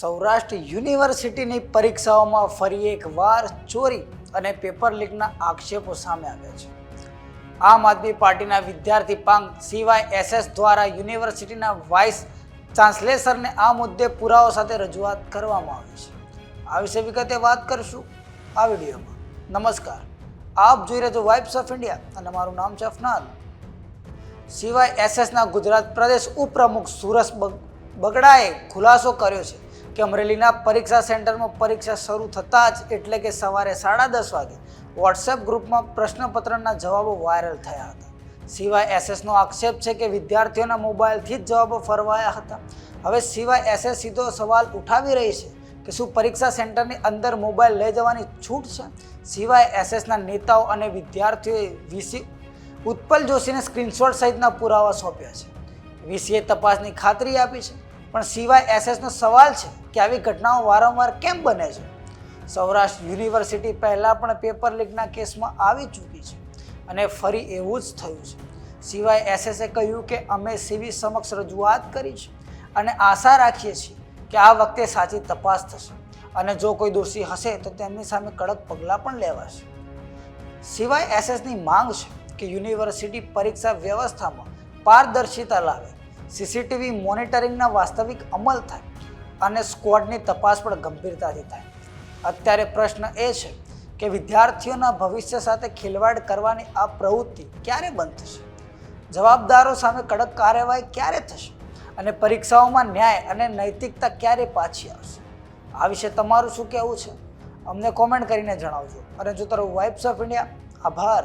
સૌરાષ્ટ્ર યુનિવર્સિટીની પરીક્ષાઓમાં ફરી એક વાર ચોરી અને પેપર લીકના આક્ષેપો સામે આવ્યા છે. આમ આદમી પાર્ટીના વિદ્યાર્થી પાંગ સીવાય એસએસ દ્વારા યુનિવર્સિટીના વાઇસ ચાન્સલેસરને આ મુદ્દે પુરાવો સાથે રજૂઆત કરવામાં આવી છે. આ વિશે વિગતે વાત કરીશું આ વિડીયોમાં. નમસ્કાર. આપ જોઈ રહ્યા છો વાઇબ્સ ઓફ ઇન્ડિયા અને મારું નામ છે અફનાન સિવાય એસએસના ગુજરાત પ્રદેશ ઉપપ્રમુખ સુરસ બગ- બગડાએ ખુલાસો કર્યો છે. કે અમરેલીના પરીક્ષા સેન્ટરમાં પરીક્ષા શરૂ થતાં જ એટલે કે સવારે સાડા દસ વાગે વોટ્સએપ ગ્રુપમાં પ્રશ્નપત્રના જવાબો વાયરલ થયા હતા. સિવાય એસએસનો આક્ષેપ છે કે વિદ્યાર્થીઓના મોબાઈલથી જ જવાબો ફરવાયા હતા. હવે સિવાય એસએસ સીધો સવાલ ઉઠાવી રહી છે કે શું પરીક્ષા સેન્ટરની અંદર મોબાઈલ લઈ જવાની છૂટ છે? સિવાય એસએસના નેતાઓ અને વિદ્યાર્થીઓએ વીસી ઉત્પલ જોશીને સ્ક્રીનશોટ સહિતના પુરાવા સોંપ્યા છે. વીસીએ તપાસની ખાતરી આપી છે. પણ સિવાય એસએસનો સવાલ છે કે આવી ઘટનાઓ વારંવાર કેમ બને છે? સૌરાષ્ટ્ર યુનિવર્સિટી પહેલાં પણ પેપર લીકના કેસમાં આવી ચૂકી છે અને ફરી એવું જ થયું છે. સિવાય એસએસે કહ્યું કે અમે સીવી સમક્ષ રજૂઆત કરી છે અને આશા રાખીએ છીએ કે આ વખતે સાચી તપાસ થશે અને જો કોઈ દોષી હશે તો તેમની સામે કડક પગલાં પણ લેવાશે. સિવાય એસએસની માંગ છે કે યુનિવર્સિટી પરીક્ષા વ્યવસ્થામાં પારદર્શિતા લાવે સીસીટીવી મોનિટરિંગના વાસ્તવિક અમલ થાય અને સ્કવોડની તપાસ પણ ગંભીરતાથી થાય. અત્યારે પ્રશ્ન એ છે કે વિદ્યાર્થીઓના ભવિષ્ય સાથે ખેલવાડ કરવાની આ પ્રવૃત્તિ ક્યારે બંધ થશે? જવાબદારો સામે કડક કાર્યવાહી ક્યારે થશે? અને પરીક્ષાઓમાં ન્યાય અને નૈતિકતા ક્યારે પાછી આવશે? આ વિશે તમારું શું કહેવું છે? અમને કોમેન્ટ કરીને જણાવજો. અને જો તારું વાઇબ્સ ઓફ ઇન્ડિયા આભાર.